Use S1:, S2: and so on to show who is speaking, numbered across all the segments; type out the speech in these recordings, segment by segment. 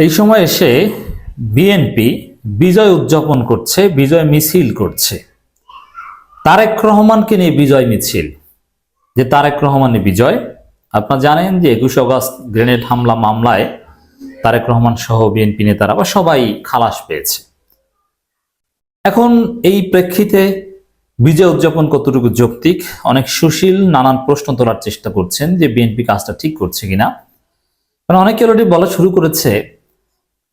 S1: এই সময় এসে বিএনপি বিজয় উদযাপন করছে, বিজয় মিছিল করছে। তারেক রহমানকে নিয়ে বিজয় মিছিল। যে তারেক রহমানের বিজয়, আপনারা জানেন যে একুশে অগস্ট গ্রেনেড হামলা মামলায় তারেক রহমান সহ বিএনপি নেতারা বা সবাই খালাস পেয়েছে। এখন এই প্রেক্ষিতে বিজয় উদযাপন কতটুকু যৌক্তিক? অনেক সুশীল নানান প্রশ্ন তোলার চেষ্টা করছেন যে বিএনপি কাজটা ঠিক করছে কিনা। কারণ অনেকে অলরেডি বলা শুরু করেছে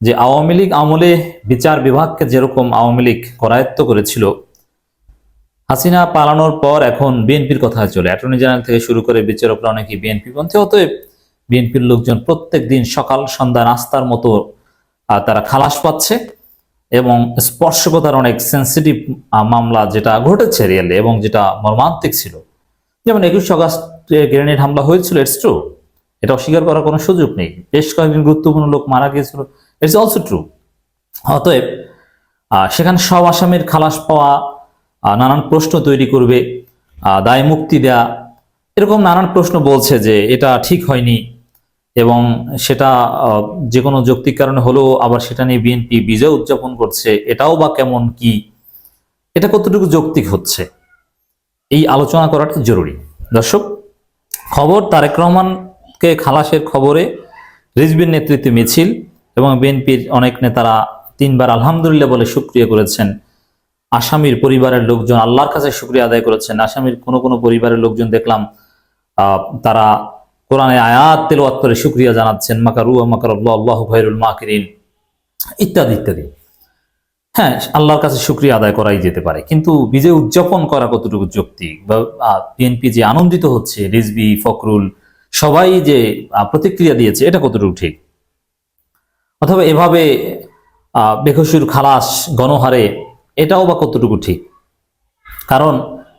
S1: যে আওয়ামী লীগ আমলে বিচার বিভাগকে যেরকম আওয়ামী লীগ করায়ত্ত করেছিল, হাসিনা পালানোর পর এখন বিএনপির কথা চলে। অ্যাটর্নি জেনারেল থেকে শুরু করে বিচারকরা অনেকে বিএনপি পন্থী, অতএব বিএনপির লোকজন প্রত্যেক দিন সকাল সন্ধ্যা নাস্তার মতো তারা খালাস পাচ্ছে এবং স্পর্শকতার অনেক সেন্সিটিভ মামলা যেটা ঘটেছে রিয়েলে এবং যেটা মর্মান্তিক ছিল। যেমন একুশে অগাস্টে গ্রেনেড হামলা হয়েছিল ইটস ট্রু এটা অস্বীকার করার কোনো সুযোগ নেই। বেশ কয়েকজন গুরুত্বপূর্ণ লোক মারা গিয়েছিল ইটস অলসো ট্রু অতএব সেখানে সব আসামির খালাস পাওয়া নানান প্রশ্ন তৈরি করবে দায় মুক্তি দেয়া, এরকম নানান প্রশ্ন বলছে যে এটা ঠিক হয়নি এবং সেটা যে কোনো যৌক্তিক কারণে হলেও আবার সেটা নিয়ে বিএনপি বিজয় উদযাপন করছে, এটাও বা কেমন কি, এটা কতটুকু যৌক্তিক হচ্ছে, এই আলোচনা করাটা জরুরি। দর্শক, খবর তারেক রহমানকে খালাসের খবরে রিজবির নেতৃত্বে মিছিল এবং বিএনপির অনেক নেতারা তিনবার আলহামদুলিল্লাহ বলে সুক্রিয়া করেছেন। আসামির পরিবারের লোকজন আল্লাহর কাছে শুক্রিয়া আদায় করেছেন। আসামির কোনো কোনো পরিবারের লোকজন দেখলাম তারা কোরআনে আয়াত তেলাওয়াত করে শুক্রিয়া জানাচ্ছেন মাকারু মাকার আল্লাহ ভাইরুল মাকিরিন, ইত্যাদি ইত্যাদি। হ্যাঁ আল্লাহর কাছে শুক্রিয়া আদায় করাই যেতে পারে। কিন্তু বিজয় উদযাপন করা কতটুকু যৌক্তিক? বা বিএনপি যে আনন্দিত হচ্ছে রিজবি ফখরুল, সবাই যে প্রতিক্রিয়া দিয়েছে, এটা কতটুকু ঠিক? অথবা এভাবে বেকসুর খালাস, গণহারে, এটাও বা কতটুকু ঠিক? কারণ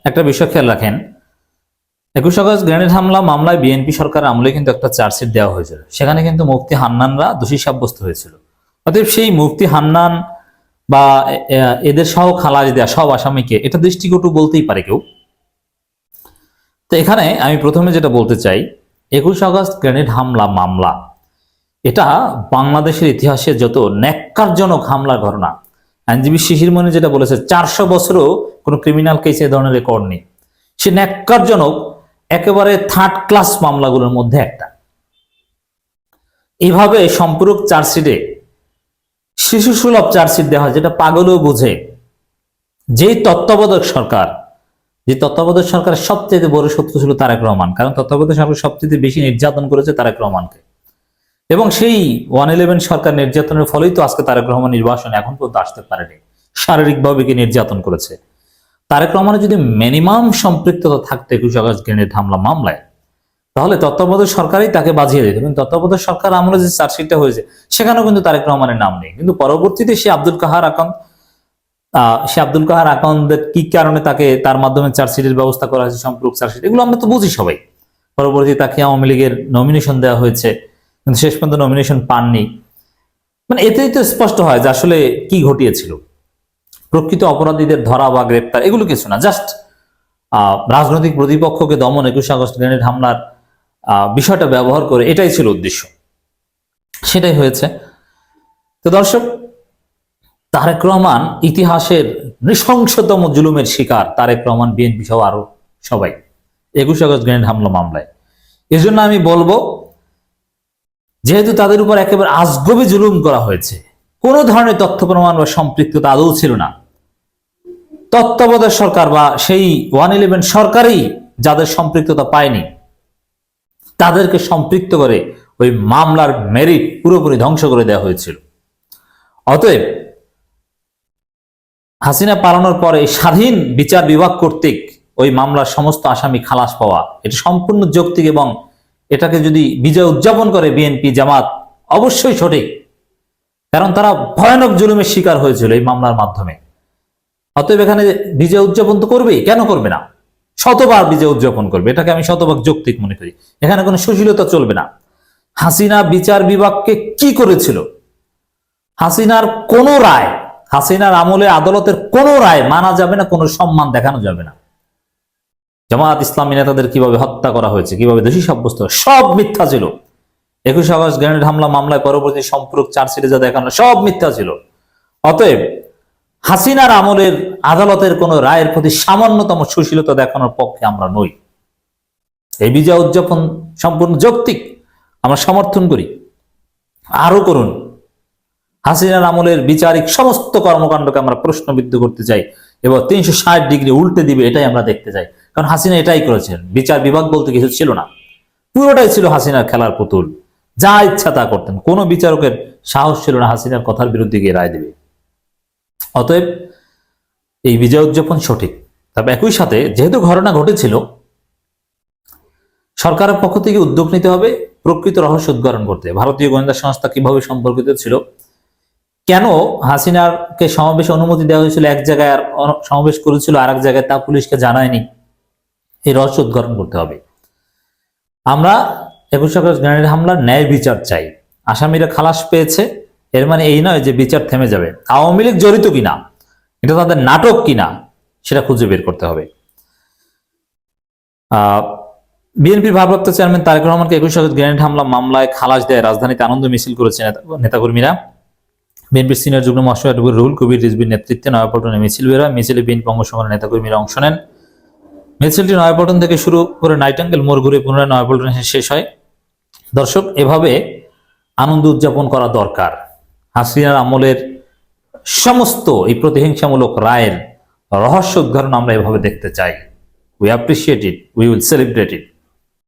S1: একটা বিষয় খেয়াল রাখেন, একুশ আগস্ট গ্রেনেড হামলা মামলায় বিএনপি সরকারের আমলে কিন্তু একটা চার্জশিট দেওয়া হয়েছিল। সেখানে কিন্তু মুফতি হান্নানরা দোষী সাব্যস্ত হয়েছিল। অতএব সেই মুফতি হান্নান বা এদের সহ খালাস দেয়া সব আসামিকে এটা দৃষ্টিকটু বলতেই পারে কেউ। তো এখানে আমি প্রথমে যেটা বলতে চাই, একুশ আগস্ট গ্রেনেড হামলা মামলা। এটা বাংলাদেশের ইতিহাসে যত ন্যাক্কারজনক হামলার ঘটনা, আইনজীবী শিশির মনে যেটা বলেছে, চারশো বছরও কোনো ক্রিমিনাল কেসে এ ধরনের রেকর্ড নেই। সে ন্যাক্কারজনক, একেবারে থার্ড ক্লাস মামলাগুলোর মধ্যে একটা। এভাবে সম্পূরক চার্জশিটে শিশু সুলভ চার্জশিট দেওয়া হয়, যেটা পাগলও বুঝে। যেই তত্ত্বাবধায়ক সরকার, যে তত্ত্বাবধায়ক সরকারের সবচেয়ে বড় শত্রু ছিল তারেক রহমান, কারণ তত্ত্বাবধায়ক সরকার সবচেয়ে বেশি নির্যাতন করেছে তারেক রহমানকে। এবং সেই ওয়ান ইলেভেন সরকার নির্যাতনের ফলেই তো আজকে তারেক রহমান নির্বাচন এখন পর্যন্ত আসতে পারেনি। শারীরিকভাবে কি নির্যাতন করেছে? তারেক রহমানের যদি মিনিমাম সম্পৃক্ততা থাকতো আগস্ট গ্রেনেড হামলা মামলায়, তাহলে তত্ত্বাবধায়ক সরকারই তাকে বাজিয়ে দিত। কিন্তু তত্ত্বাবধায়ক সরকার আমলে যে চার্জশিটটা হয়েছে, সেখানেও কিন্তু তারেক রহমানের নাম নেই। কিন্তু পরবর্তীতে সে আব্দুল কাহার আকাউন্ট সে আব্দুল কাহার আকাউন্টের কি কারণে তাকে, তার মাধ্যমে চার্জশিটের ব্যবস্থা করা হয়েছে, সম্পূরক চার্জশিট, এগুলো আমরা তো বুঝি সবাই। পরবর্তী তাকে আওয়ামী লীগের নমিনেশন দেওয়া হয়েছে। কিন্তু শেষ পর্যন্ত নমিনেশন পাননি। মানে এতেই তো স্পষ্ট হয় যে আসলে কি ঘটিয়েছিল। প্রকৃত অপরাধীদের ধরা বা গ্রেপ্তার এগুলো কিছু না জাস্ট রাজনৈতিক প্রতিপক্ষকে দমন, একুশে আগস্ট গ্রেনেড হামলার বিষয়টা ব্যবহার করে এটাই ছিল উদ্দেশ্য। সেটাই হয়েছে। তো দর্শক, তারেক রহমান ইতিহাসের নৃশংসতম জুলুমের শিকার, তারেক রহমান, বিএনপি সহ আরও সবাই, একুশে আগস্ট গ্রেনেড হামলা মামলায়। এজন্য আমি বলব যেহেতু তাদের উপর একেবারে আজগবি জুলুম করা হয়েছে, কোনো ধরনের তথ্য প্রমাণ বা সম্পৃক্ততা আদৌ ছিল না। তত্ত্বাবধায়ক সরকার বা সেই ওয়ান ইলেভেন সরকারই যাদের সম্পৃক্ততা পায়নি, তাদেরকে সম্পৃক্ত করে ওই মামলার মেরিট পুরোপুরি ধ্বংস করে দেওয়া হয়েছিল। অতএব হাসিনা পালানোর পরে স্বাধীন বিচার বিভাগ কর্তৃক ওই মামলার সমস্ত আসামি খালাস পাওয়া, এটা সম্পূর্ণ যৌক্তিক এবং এটাকে যদি বিজয় উদযাপন করে বিএনপি জামাত, অবশ্যই সঠিক। কারণ তারা ভয়ানক জুলুমের শিকার হয়েছিল এই মামলার মাধ্যমে। অতএব এখানে বিজয় উদযাপন তো করবেই, কেন করবে না? শতবার বিজয় উদযাপন করবে, এটাকে আমি শতভাগ যৌক্তিক মনে করি। এখানে কোনো সুশীলতা চলবে না। হাসিনা বিচার বিভাগকে কি করেছিল? হাসিনার কোনো রায়, হাসিনার আমলে আদালতের কোনো রায় মানা যাবে না, কোনো সম্মান দেখানো যাবে না। জামাত ইসলামী নেতাদের কীভাবে হত্যা করা হয়েছে, কীভাবে দোষী সাব্যস্ত সব মিথ্যা ছিল। একুশে আগস্ট গ্রেনেড হামলা মামলায় পরবর্তী সম্পর্ক চার্জশিটে যা দেখানো, সব মিথ্যা ছিল। অতএব হাসিনার আমলের আদালতের কোন রায়ের প্রতি সামান্যতম সুশীলতা দেখানোর পক্ষে আমরা নই। এই বিজয় উদযাপন সম্পূর্ণ যৌক্তিক। আমরা সমর্থন করি। আরও করুন। হাসিনার আমলের বিচারিক সমস্ত কর্মকাণ্ডকে আমরা প্রশ্নবিদ্ধ করতে চাই এবং তিনশো ষাট ডিগ্রি উল্টে দিবে, এটাই আমরা দেখতে চাই। কারণ হাসিনা এটাই করেছেন। বিচার বিভাগ বলতে কিছু ছিল না। পুরোটাই ছিল হাসিনার খেলার পুতুল। যা ইচ্ছা তা করতেন। কোনো বিচারকের সাহস ছিল না হাসিনার কথার বিরুদ্ধে গিয়ে রায় দেবে। অতএব এই বিজয় উদযাপন সঠিক। তবে একই সাথে যেহেতু ঘটনা ঘটেছিল, সরকারের পক্ষ থেকে উদ্যোগ নিতে হবে, প্রকৃত রহস্য উদ্ঘাটন করতে। ভারতীয় গোয়েন্দা সংস্থা কীভাবে সম্পর্কিত ছিল? কেন হাসিনারকে সমাবেশে অনুমতি দেওয়া হয়েছিল? এক জায়গায় আর সমাবেশ করেছিল আর এক জায়গায় তা পুলিশকে জানায়নি? এই রহস্য উদ্ঘাটন করতে হবে। আমরা একুশ আগস্ট গ্রেনেড হামলার ন্যায় বিচার চাই। আসামিরা খালাস পেয়েছে। এর মানে এই নয় যে বিচার থেমে যাবে। আওয়ামী লীগ জড়িত কিনা? এটা তাদের নাটক কিনা? সেটা খুঁজে বের করতে হবে। বিএনপির ভারপ্রাপ্ত চেয়ারম্যান তারেক রহমানকে একুশ আগস্ট গ্রেনেড হামলা মামলায় খালাস দেয় রাজধানীতে আনন্দ মিছিল করেছে নেতা- নেতাকর্মীরা। বিএনপির সিনিয়র যুগ্ম মহাসচিব রুহুল কবির, রিজবির নেতৃত্বে নয়াপল্টনে মিছিল বেরোয় মিছিলে বিএনপি অঙ্গসংগঠনের নেতাকর্মীরা অংশ নেন। মিছিলটি নয়াপল্টন থেকে শুরু করে নাইটাঙ্গেল মোড় ঘুরে পুনরায় নয়াপল্টন শেষ হয়। দর্শক, এভাবে আনন্দ উদযাপন করা দরকার। হাসিনার আমলের সমস্ত এই প্রতিহিংসামূলক রায়ের রহস্য উদ্ঘাটন আমরা এভাবে দেখতে চাই। We appreciate it we will celebrate it